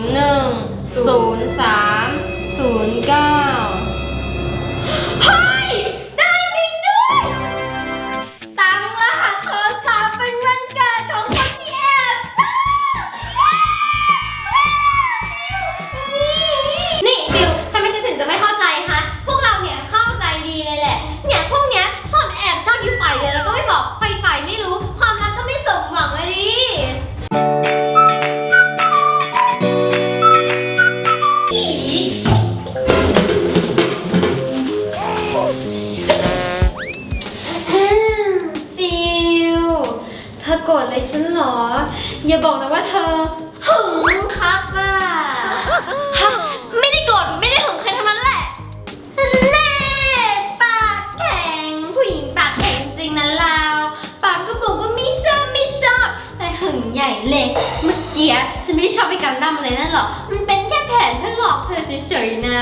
หนึ่งศูนย์สามศูนย์เก้า เลย เมื่อกี้ฉันไม่ได้ชอบไปกันดั้มอะไรนั่นหรอก มันเป็นแค่แผนเพื่อหลอกเธอเฉยๆนะ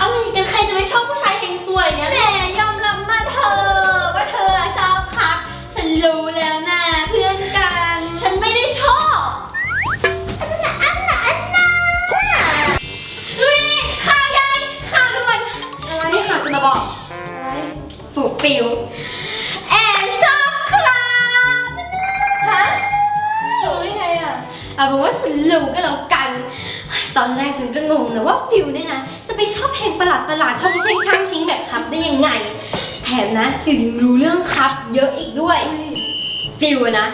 อะไรกันใครจะไม่ชอบผู้ชายเฮงซวยอย่างเงี้ยแต่ยอมรับมาเธอ ว่าเธอชอบครับฉันรู้แล้วนะเพื่อนกัน ฉันไม่ได้ชอบเฮ้ยข่าวใหญ่ข่าวด่วนอะไรที่ข่าวจะมาบอก ฝูกปิว เอาเป็นว่าฉันรู้ก็แล้วกัน ตอนแรกฉันก็งงนะว่าฟิวเนี่ยนะ จะไปชอบเพลงประหลาดประหลาดชอบเช่งช่างชิงแบบครับได้ยังไง แถมนะฟิวยังรู้เรื่องครับ เยอะอีกด้วย ฟิวนะ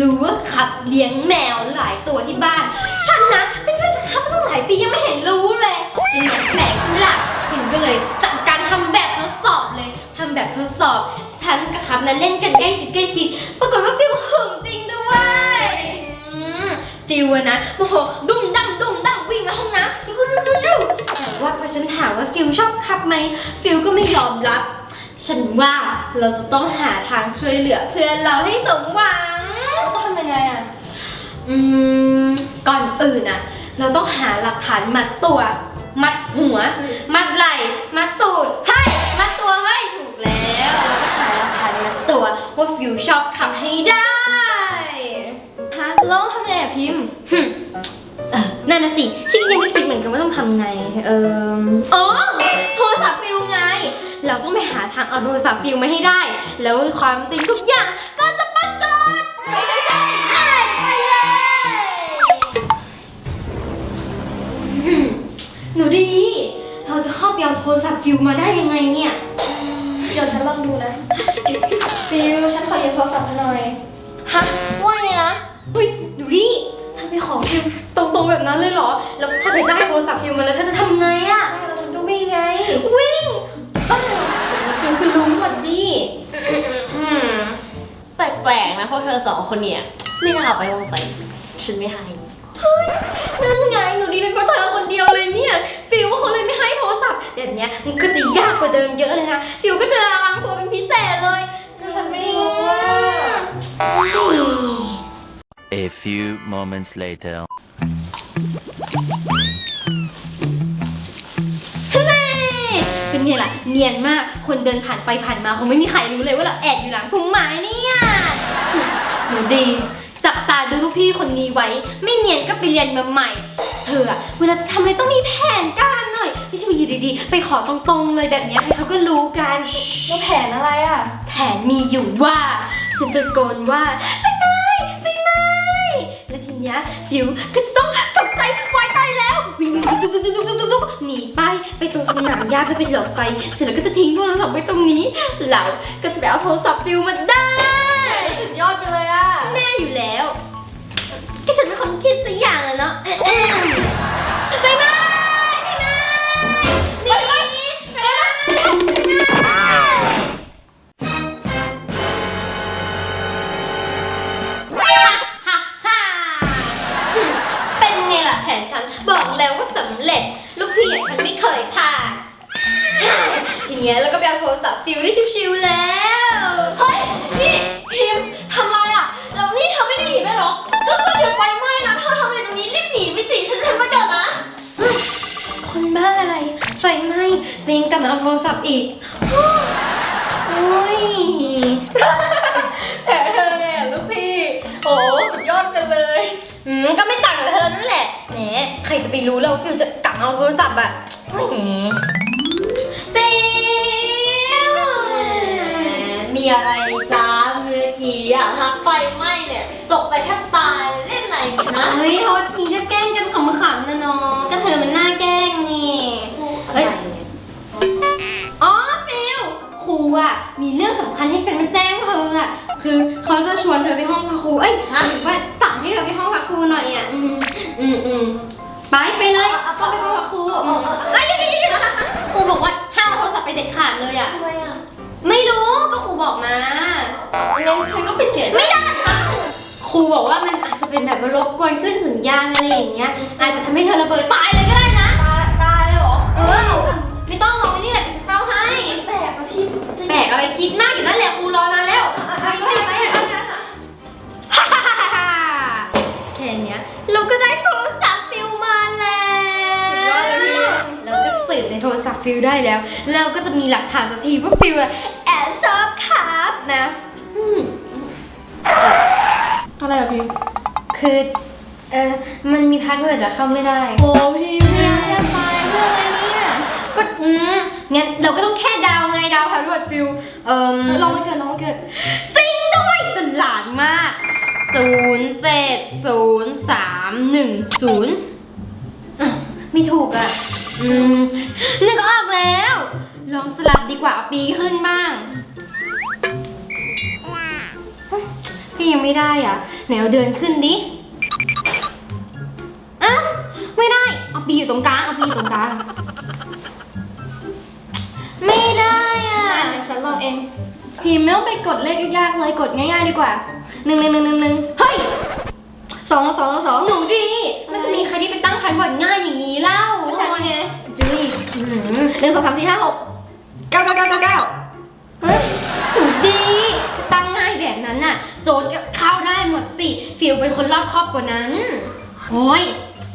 รู้ว่าครับเลี้ยงแมวหลายตัวที่บ้าน ฉันนะเป็นเพื่อนกับครับมาตั้งหลายปียังไม่เห็นรู้เลยเป็นไงแปลกใช่ไหมล่ะฉันก็เลยจัดการทำแบบทดสอบเลยทำแบบทดสอบ ฉันกับครับนะเล่นกันใกล้ชิดใกล้ชิดปรากฏว่าฟิวหึงจริงด้วย ฟิวอะนะโมโหดุ้มดั้มดุ้มดั้มวิ่งมาห้องน้ำดูดูดูดูแต่ว่าพอฉันถามว่าฟิวชอบครับไหมฟิวก็ไม่ยอมรับ ฉันว่าเราจะต้องหาทางช่วยเหลือเพื่อนเราให้สมหวังจะทำยังไงอะอืมก่อนอื่นอะ เราต้องหาหลักฐานมัดตัว มัดหัว มัดไหล่ นั่นน่ะสิชิคกี้ยังไม่คิดเหมือนกันว่าต้องทำไง เอออ๋อโทรศัพท์ฟิวไง เราต้องไปหาทางเอาโทรศัพท์ฟิวมาให้ได้ แล้วความจริงทุกอย่างก็จะปรากฏใช่ใช่ใช่ไปเลยอืมหนูดี เราจะเข้าไปเอาโทรศัพท์ฟิวมาได้ยังไงเนี่ย เดี๋ยวฉันลองดูนะ ฟิวฉันขอยืมโทรศัพท์หน่อย ฮะ ว่าไงนะเฮ้ยหนูดีเธอไปขอฟิว ตรงๆแบบนั้นเลยเหรอ แล้วถ้าเธอได้โทรศัพท์ฟิวมาแล้วเธอจะทำไงอะได้แล้วฉันก็วิ่งไง วิ่งบ้าฟิวคือรู้หมดดิแปลกๆนะพวกเธอสองคนเนี่ยไม่น่าเอาไปวางใจ ฉันไม่ให้นั่นไงหนูดีเป็นเพราะเธอคนเดียวเลยเนี่ย ฟิวเขาเลยไม่ให้โทรศัพท์แบบเนี้ยมันก็จะยากกว่าเดิมเยอะเลยนะ ฟิวก็จะระวังตัวเป็นพิเศษเลยก็ฉันไม่รู้ว่า A few moments later. เป็นไงล่ะ เนียนมาก คนเดินผ่านไปผ่านมาคงไม่มีใครรู้เลยว่าเราแอบอยู่หลังพุ่มไม้เนี่ยหนูดี จับตาดูลูกพี่คนนี้ไว้ ไม่เนียนก็ไปเรียนมาใหม่ เธออะเวลาจะทำอะไรต้องมีแผนการหน่อย ไม่ใช่มาอยู่ดีๆ ไปขอตรงๆเลยแบบเนี้ยให้เขาก็รู้กันแล้วแผนอะไรอะแผนมีอยู่ว่า ฉันจะโกนว่า นี้ยฟิวก็จะต้องตกใจวายตายแล้ววิ่งวิ่งดุ๊กดุกดุกดุกดุกดุกหนีไปไปตรงสนามหญ้าไปเป็นหลอดไฟเสร็จแล้วก็จะทิ้งโทรศัพท์ไว้ตรงนี้เราก็จะไปเอาโทรศัพท์ฟิวมาได้ อาโทรศัพท์อีกโอ้ยแผลเธอไงอะลูกพี่โอ้สุดยอดไปเลยอืมก็ไม่ต่างกับเธอนั่นแหละแหมแหมใครจะไปรู้แล้วว่าฟิวจะกลับมาเอาโทรศัพท์อะแหมฟิวมีอะไรจ้าเมื่อกี้อะฮะไฟไหม้เนี่ยตกใจแทบตายเล่นอะไรเนี่ยนะเฮ้ยโทษ เรื่องสำคัญให้ฉันมาแจ้งเธออะคือเขาจะชวนเธอไปห้องพักครูเอ้ยหรือว่าสั่งให้เธอไปห้องพักครูหน่อยอะอืมอืมอืมไปไปเลยต้องไปห้องพักครูอืมเอ้ยเดี๋ยวเดี๋ยวเดี๋ยวครูบอกว่าห้ามเอาโทรศัพท์ไปเด็ดขาดเลยอะทำไมอะไม่รู้ก็ครูบอกมา งั้นฉันก็ไปเสียไม่ได้ค่ะครูบอกว่ามันอาจจะเป็นแบบว่ารบกวนขึ้นสัญญาณอะไรอย่างเงี้ย อาจจะทำให้เธอระเบิดตายเลยก็ได้นะ ตายตายเหรอ เออ ไม่ต้องหรอกไอ้นี่แหละเดี๋ยวฉันเฝ้าให้แป ลกอะพี่จริงแปลกอะไรคิดมากอยู่นั่นแหละครูรอนานแล้วอะไปอะไปอะไปอะอะอะฮ่าฮ่าฮ่าฮ่าแค่เนี้ยเราก็ได้โทรศัพท์ฟิลมาแล้วเราก็สืบในโทรศัพท์ฟิลได้แล้ว เราก็จะมีหลักฐานสักทีว่าฟิลอะแอบชอบครับนะอืมอะไรอะพิมคือเออมันมีพาสเวิร์ดอะเข้าไม่ได้ โอ้พิมเนี่ยจะตายเพื่ออะไรเนี่ย ก็อืม งั้นเราก็ต้องแค่เดาวไงเดาวพาสเวิร์ดฟิลเอ่มลองมาเกิดลองมาเกิด จริงด้วยฉลาดมากศูนย์เจ็ดศูนย์สามหนึ่งศูนย์อะไม่ถูกอะ อืมนึกออกแล้ว ลองสลับดีกว่าเอาปีขึ้นบ้างพี่ยังไม่ได้อะไหนเอาเดือนขึ้นดิอ้าวไม่ได้ เอาปีอยู่ตรงกลาง เอาปีอยู่ตรงกลาง ไม่ได้อะเดี๋ยวฉันลองเอง พิมไม่ต้องไปกดเลขยากๆเลยกดง่ายๆดีกว่าหนึ่งหนึ่งหนึ่งหนึ่งหนึ่งเฮ้ยสองสองสองหนูดีมันจะมีใครที่ไปตั้งพันบอร์ดง่ายอย่างนี้เล่าใช่ใช่ไหมไงจุ้ยอื้อหือหนึ่งสองสามสี่ห้าหกเก้าเก้าเก้าเก้าเก้าเฮ้ยหนูดี ตั้งง่ายแบบนั้นน่ะ โจทย์ก็เข้าได้หมดสิฟิลเป็นคนรอบคอบกว่านั้นโอ้ย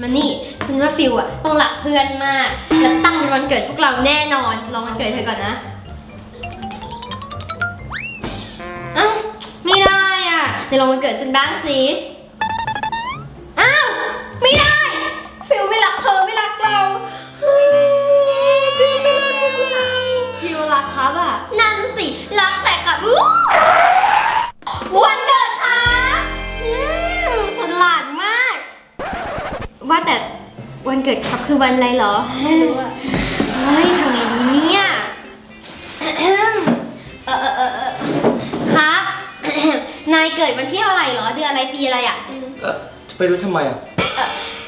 มานี่ ฉันว่าฟิลอะต้องหลักเพื่อนมาก แล้วตั้งเป็นวันเกิดพวกเราแน่นอนลองวันเกิดเธอก่อนนะอ้าวไม่ได้อะเดี๋ยวลองวันเกิดฉันบ้างสิอ้าวไม่ได้ ฟิลไม่รักเธอไม่รักเราเฮ้ยฟิลไม่รักเราพิวรักครับอะนั่นสิรักแต่ค่ะอู้วัน วันเกิดครับคือวันอะไรเหรอไม่รู้อะเฮ้ยทำไงดีเนี่ยเออเออเออเออครับ นายเกิดวันที่เท่าไหร่เหรอ เดือนอะไรปีอะไรอะเออจะไปรู้ทำไมอะ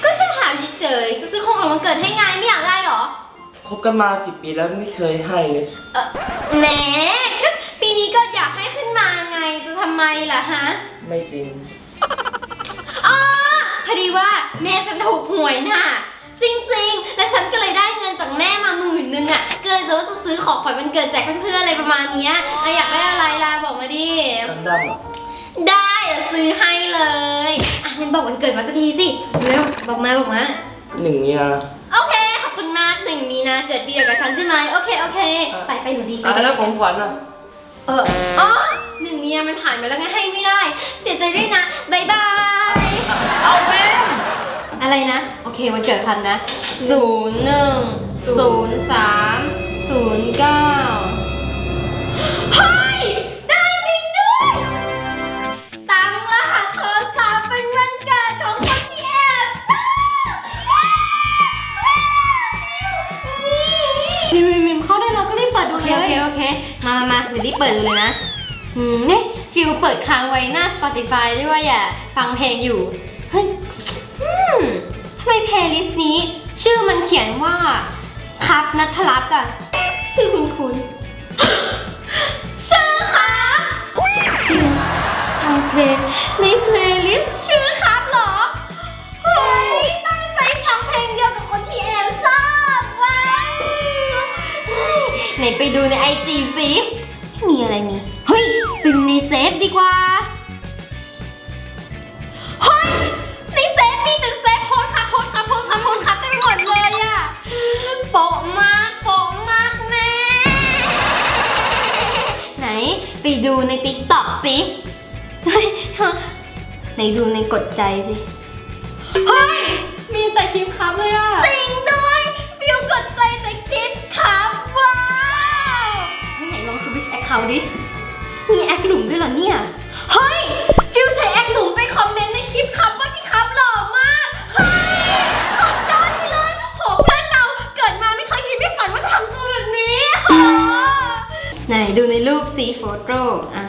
ก็แค่ถามเฉยๆจะซื้อของขวัญวันเกิดให้ไงไม่อยากได้เหรอ คบกันมาสิปีแล้วไม่เคยให้เลย เออแหมก็ปีนี้ก็อยากให้ขึ้นมาไงจะทำไมล่ะฮะ ไม่ฟินอ๋อพอ ดีว่าแม่ฉันถูกหวยน่ะ จริงๆ และฉันก็เลยได้เงินจากแม่มาหมื่นนึงอะก็เลยจะว่าจะซื้อของขวัญวันเกิดแจกเพื่อนๆอะไรประมาณเนี้ยอะอยากได้อะไรล่ะบอกมาดิ กันดั้มอะได้เดี๋ยวซื้อให้เลยอะงั้นบอกวันเกิดมาสักทีสิเร็วบอกมาบอกมา หนึ่งมีนาโอเค ขอบคุณมากหนึ่งมีนาเกิดปีเดียวกับฉันใช่ไหมโอเค โอเคไปไปหนูดีไปอะแล้วของขวัญอะเอออ๋อหนึ่งมีนามันผ่านไปแล้วไงให้ไม่ได้ เสียใจด้วยนะบายบาย เอาเบมอะไรนะ โอเควันเกิดพันนะศูนย์หนึ่งศูนย์สามศูนย์เก้าเฮ้ย ได้จริงด้วย ตั้งรหัสโทรศัพท์เป็นวันเกิดของคนที่แอบชอบพิมพิมพิมเข้าได้แล้วก็รีบเปิดดูโอเคเลโอเคยโอเค มามามาเดี๋ยวรีบเปิดดูเลยนะอืมเนี่ย ฟิวเปิดค้างไว้หน้า Spotify ด้วยอะฟังเพลงอยู่ เฮ้ยอืมทำไมเพลย์ลิสต์นี้ ชื่อมันเขียนว่าครับนัทรัตน์อะชื่อคุณคุณ ชื่อครับฟิวฟังเพลงในเพลย์ลิสต์ชื่อครับเหรอ เฮ้ย ตั้งใจฟังเพลงเดียวกับคนที่แอบชอบว้าวเฮ้ยไหนไปดูในไอจีสิ ฮ้ยไปดูในเซฟดีกว่า เฮ้ย ในเซฟมีแต่เซฟโพสต์ครับโพสต์ครับโพสต์ครับโพสต์ครับเต็มไปหมดเลยอะโปะมากโปะมากแม่ไหนไปดูในติ๊กต็อกสิเฮ้ยไหนดูในกดใจสิ เฮ้ย มีแต่คลิปครับเลยอะจริงด้วยฟิวกดใจแต่คิดครับว้าวให้ไหนลองสวิชแอคเคาท์ดิ มีแอคหลุมด้วยเหรอเนี่ย เฮ้ย ฟิวใช้แอคหลุมไปคอมเมนต์ในคลิปครับว่าที่ครับหล่อมาก เฮ้ยสุดยอดไปเลยโหเพื่อนเราเกิดมาไม่เคยคิดไม่ฝันว่าทำตัวแบบนี้โหไหนดูในรูปซีโฟโต้อะ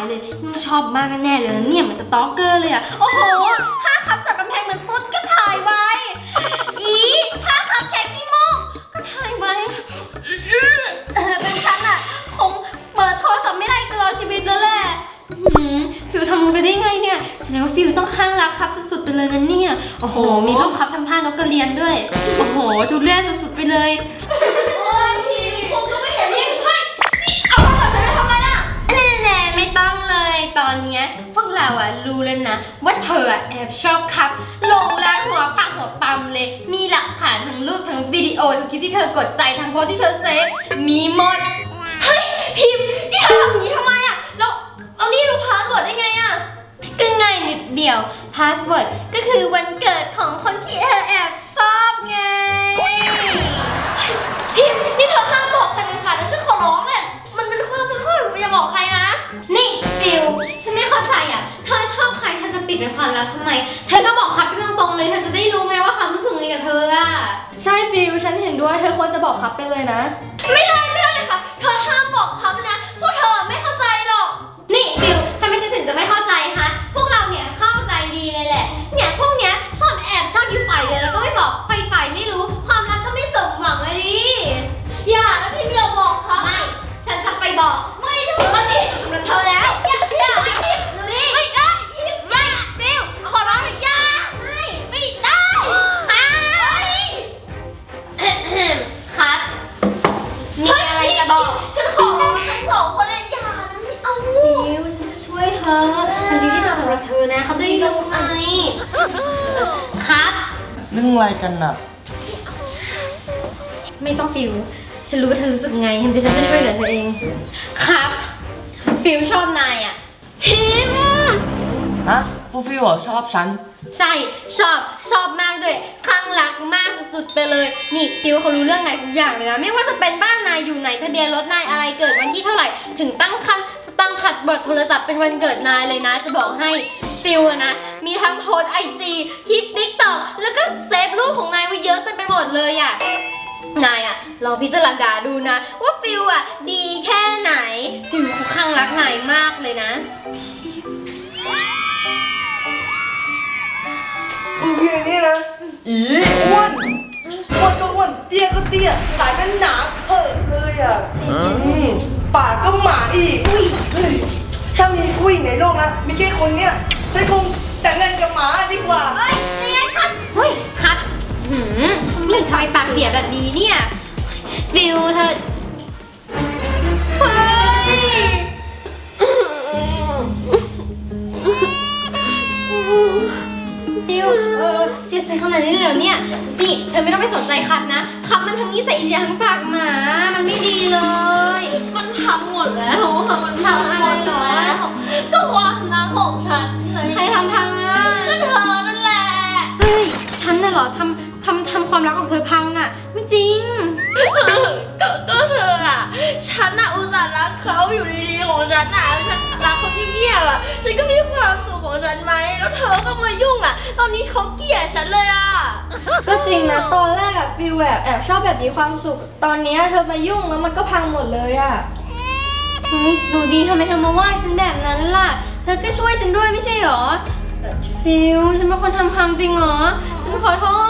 ายเลยนุ่งชอบมากแน่เลยเนี่ยเหมือนสตอกเกอร์เลยอะโอ้โหถ้าขับจากกำแพงเหมือนตุ๊ดก็ถ่ายไว้ อีถ้าขับแค่ขี้มูกก็ถ่ายไว้เออเป็นฉันอะคงเปิดโทรศัพท์ไม่ได้ตลอดชีวิตแล้วแหละหืมฟิวทำลงไปได้ไงเนี่ยแสดงว่าฟิวต้องข้างรักครับสุดๆไปเลยนะเนี่ย โอ้โห มีรูปครับทำท่านกกระเรียนด้วย โอ้โหทุเรศสุดๆไปเลย รู้แล้วนะ ว่าเธออะแอบชอบครับ ลงรักหัวปักหัวปั๊มเลย มีหลักฐานทั้งรูปทั้งวิดีโอทั้งคลิปที่เธอกดใจทั้งโพสที่เธอเซฟมีหมด เฮ้ย พิมพ์นี่เธอทำอย่างนี้ทำไมอะแล้วเอานี่รู้พาสเวิร์ดได้ไงอะก็ง่ายนิดเดียวพาสเวิร์ดก็คือวันเกิดของคนที่เธอแอบชอบไง ใครเธอจะปิดเป็นความลับทำไม เธอก็บอกครับไปตรงๆเลยเธอจะได้รู้ไงว่าความรู้สึกไงกับเธออะใช่ฟิวฉันเห็นด้วย เธอควรจะบอกครับไปเลยนะ ไม่ได้ เรื่องอะไรกันน่ะ ไม่ต้องฟิวฉันรู้ว่าเธอรู้สึกไงเห็นดิฉันจะช่วยเหลือเธอเอง ครับ ฟิวชอบนายอะพิมพ์ฮะฟูฟิวเหรอชอบฉัน ใช่ ชอบ ชอบมากด้วยคลั่งรักมากสุดๆไปเลย นี่ฟิวเขารู้เรื่องนายทุกอย่างเลยนะ ไม่ว่าจะเป็นบ้านนายอยู่ไหนทะเบียนรถนายอะไรเกิดวันที่เท่าไหร่ ถึงตั้งคันตั้งขัดเบิดโทรศัพท์เป็นวันเกิดนายเลยนะ จะบอกให้ ฟิวอะนะ มีทั้งโพสไอจีคลิปติ๊กต็อกแล้วก็เซฟรูปของนายไว้เยอะเต็มไปหมดเลยอะนายอะลองพิจารณาดูนะ ว่าฟิลอะดีแค่ไหนฟิลเขาข้างรักนายมากเลยนะฟูฟิวนี่นะ อีอ้วนอ้วนก็อ้วนเตี้ยก็เตี้ยสายก็หนาเปิดเลยอะอืมปากก็หมาอีกอุ้ยเฮ้ยถ้ามีผู้หญิงในโลกนะมีแค่คนเนี้ย ฉันคงแต่งงานกับหมาดีกว่า เฮ้ยนี่ไงครับเฮ้ยครับหืมนี่ทำไมปากเสียแบบนี้เนี่ยฟิลเธอเฮ้ยฟิวเออเสียใจขนาดนี้เลยเหรอเนี่ยนี่เธอไม่ต้องไปสนใจครับนะครับมันทั้งนิสัยเสียทั้งปากหมา มันไม่ดีเลย มันทำหมด ความรักของเธอพังอะ ไม่จริง ก็ก็เธออะ ฉันอะอุตส่าห์รักเขาอยู่ดีๆของฉันอะฉันรักเขาเงียบๆอะ ฉันก็มีความสุขของฉันไหม แล้วเธอก็มายุ่งอะ ตอนนี้เขาเกลียดฉันเลยอะ ก็จริงนะ ตอนแรกอะฟิวแบบแอบชอบแบบมีความสุข ตอนเนี้ยเธอมายุ่งแล้วมันก็พังหมดเลยอะเฮ้ยดูดีทำไมเธอมาว่าฉันแบบนั้นล่ะ เธอก็ช่วยฉันด้วยไม่ใช่เหรอเอ่อฟิลฉันเป็นคนทำพังจริงเหรอ ฉันขอโทษ